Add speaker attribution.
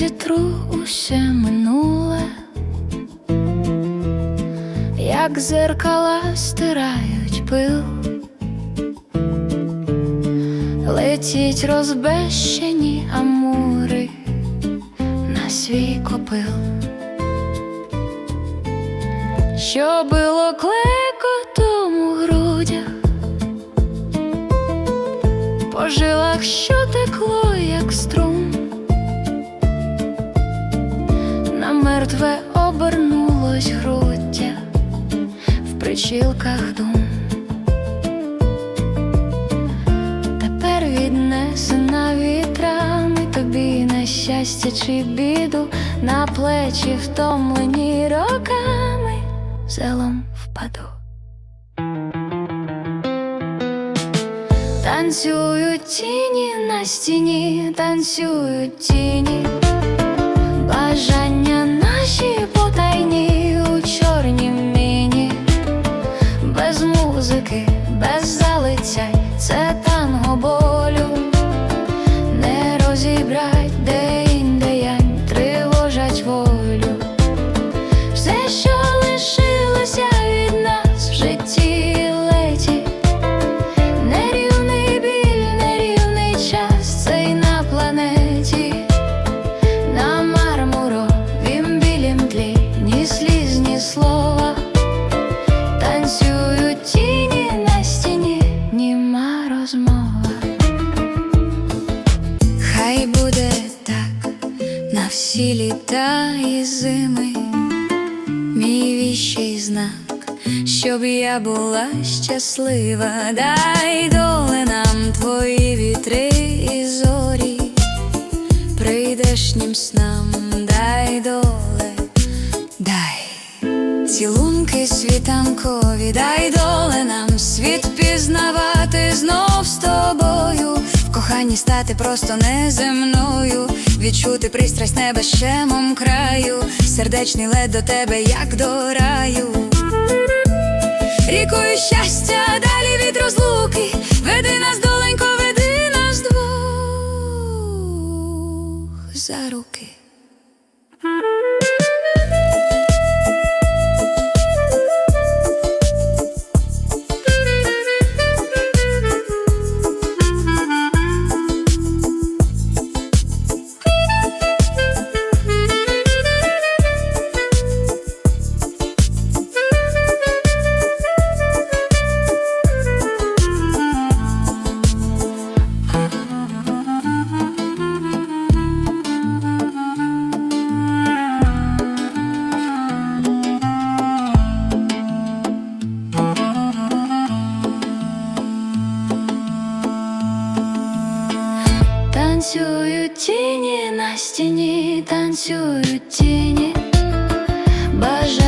Speaker 1: зітру усе минуле, як зеркала стирають пил, летіть розбещені амури на свій копил, що було клекотом у грудях, по жилах, що текло, як струм, мертве обернулось груддя в причілках дум. Тепер віднесена вітрами тобі на щастя чи біду, на плечі втомлені роками, зелом впаду. Танцюють тіні на стіні, танцюють тіні, бажання наші потайні у чорнім міні, без музики, без залицянь, це танго всі літа і зими, мій віщий знак щоб я була щаслива, дай доле нам твої вітри і зорі, прийдешнім снам, дай доле, дай цілунки світанкові, дай доле нам світ пізнавати знов з тобою, в коханні стати просто неземною, відчути пристрасть неба щемом краю, сердечний лед до тебе, як до раю. Рікою щастя, далі від розлуки, веди нас доленько, веди нас двох за руки. Танцюють тіні на стіні, танцюють тіні, бажання.